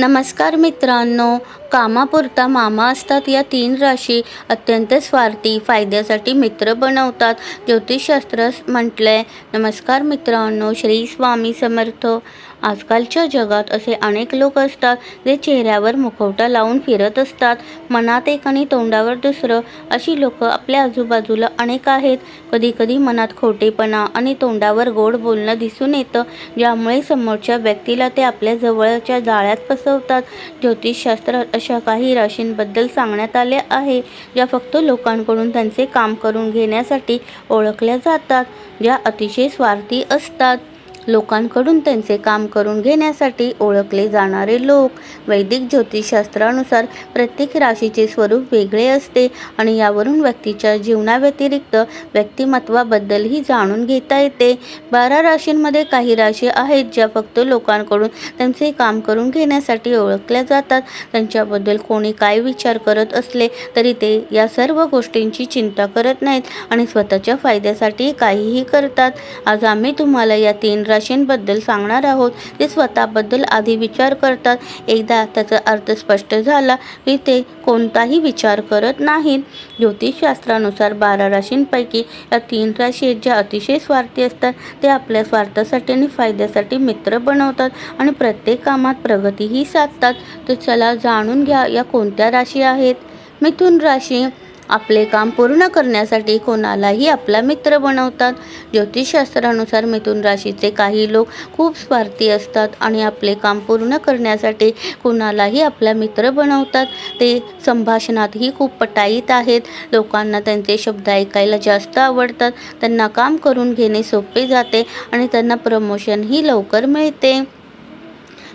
नमस्कार मित्रांनो कामापुरता मामा असतात. या तीन राशी अत्यंत स्वार्थी फायद्यासाठी मित्र बनवतात. ज्योतिषशास्त्र म्हटलंय नमस्कार मित्रांनो श्री स्वामी समर्थ. आजकालच्या जगात असे अनेक लोक असतात जे चेहऱ्यावर मुखवटा लावून फिरत असतात. मनात एक आणि तोंडावर दुसरं अशी लोक आपल्या आजूबाजूला अनेक आहेत. कधीकधी मनात खोटेपणा आणि तोंडावर गोड बोलणं दिसून येतं ज्यामुळे समोरच्या व्यक्तीला ते आपल्या जवळच्या जाळ्यात फसवतात ज्योतिषशास्त्र अशा काही राशींबद्दल सांगण्यात आले आहे ज्या फक्त लोकांकडून त्यांचे काम करून घेण्यासाठी ओळखल्या जातात ज्या अतिशय स्वार्थी असतात. लोकांकडून त्यांचे काम करून घेण्यासाठी ओळखले जाणारे लोक. वैदिक ज्योतिषशास्त्रानुसार प्रत्येक राशीचे स्वरूप वेगळे असते आणि यावरून व्यक्तीच्या जीवनाव्यतिरिक्त व्यक्तिमत्वाबद्दलही जाणून घेता येते. बारा राशींमध्ये काही राशी आहेत ज्या फक्त लोकांकडून त्यांचे काम करून घेण्यासाठी ओळखल्या जातात. त्यांच्याबद्दल कोणी काय विचार करत असले तरी ते या सर्व गोष्टींची चिंता करत नाहीत आणि स्वतःच्या फायद्यासाठी काहीही करतात. आज आम्ही तुम्हाला या तीन राशींबद्दल सांगणार आहोत. ते स्वतःबद्दल आधी विचार करतात. एकदा त्याचा अर्थ स्पष्ट झाला की ते कोणताही विचार करत नाहीत. ज्योतिषशास्त्रानुसार बारा राशींपैकी या तीन राशी आहेत ज्या अतिशय स्वार्थी असतात. ते आपल्या स्वार्थासाठी आणि फायद्यासाठी मित्र बनवतात आणि प्रत्येक कामात प्रगतीही साधतात. तर चला जाणून घ्या या कोणत्या राशी आहेत. मिथुन राशी आपले काम पूर्ण करण्यासाठी कोणालाही आपला मित्र बनवतात. ज्योतिषशास्त्रानुसार मिथुन राशीचे काही लोक खूप स्वार्थी असतात आणि आपले काम पूर्ण करण्यासाठी कोणालाही आपला मित्र बनवतात. ते संभाषणातही खूप पटाईत आहेत. लोकांना त्यांचे शब्द ऐकायला जास्त आवडतात. त्यांना काम करून घेणे सोपे जाते आणि त्यांना प्रमोशनही लवकर मिळते.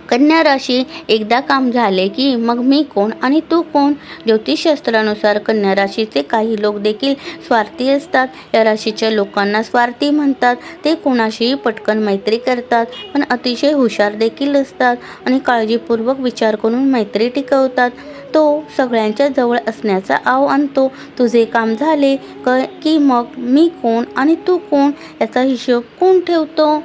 कन्या राशी एकदा काम झाले की मग मी कोण आणि तू कोण? ज्योतिषशास्त्रानुसार कन्या राशीचे काही लोक देखील स्वार्थी असतात. या राशीच्या लोकांना स्वार्थी म्हणतात. ते कोणाशीही पटकन मैत्री करतात पण अतिशय हुशार देखील असतात आणि काळजीपूर्वक विचार करून मैत्री टिकवतात. तो सगळ्यांच्या जवळ असण्याचा आव आणतो. तुझे काम झाले क की मग मी कोण आणि तू कोण याचा हिशोब कोण ठेवतो?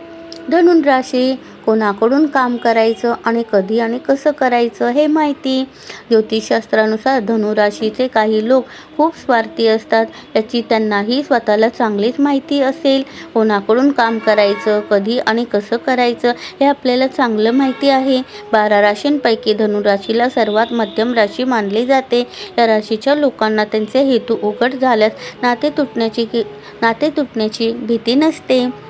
धनुन राशी कोणाकडून काम करायचं आणि कधी आणि कसं करायचं हे माहिती. ज्योतिषशास्त्रानुसार धनुराशीचे काही लोक खूप स्वार्थी असतात. याची त्यांनाही स्वतःला चांगलीच माहिती असेल. कोणाकडून काम करायचं कधी आणि कसं करायचं हे आपल्याला चांगलं माहिती आहे. बारा राशींपैकी धनुराशीला सर्वात मध्यम राशी मानली जाते. या राशीच्या लोकांना त्यांचे हेतू उघड झाल्यास नाते तुटण्याची की नाते तुटण्याची भीती नसते.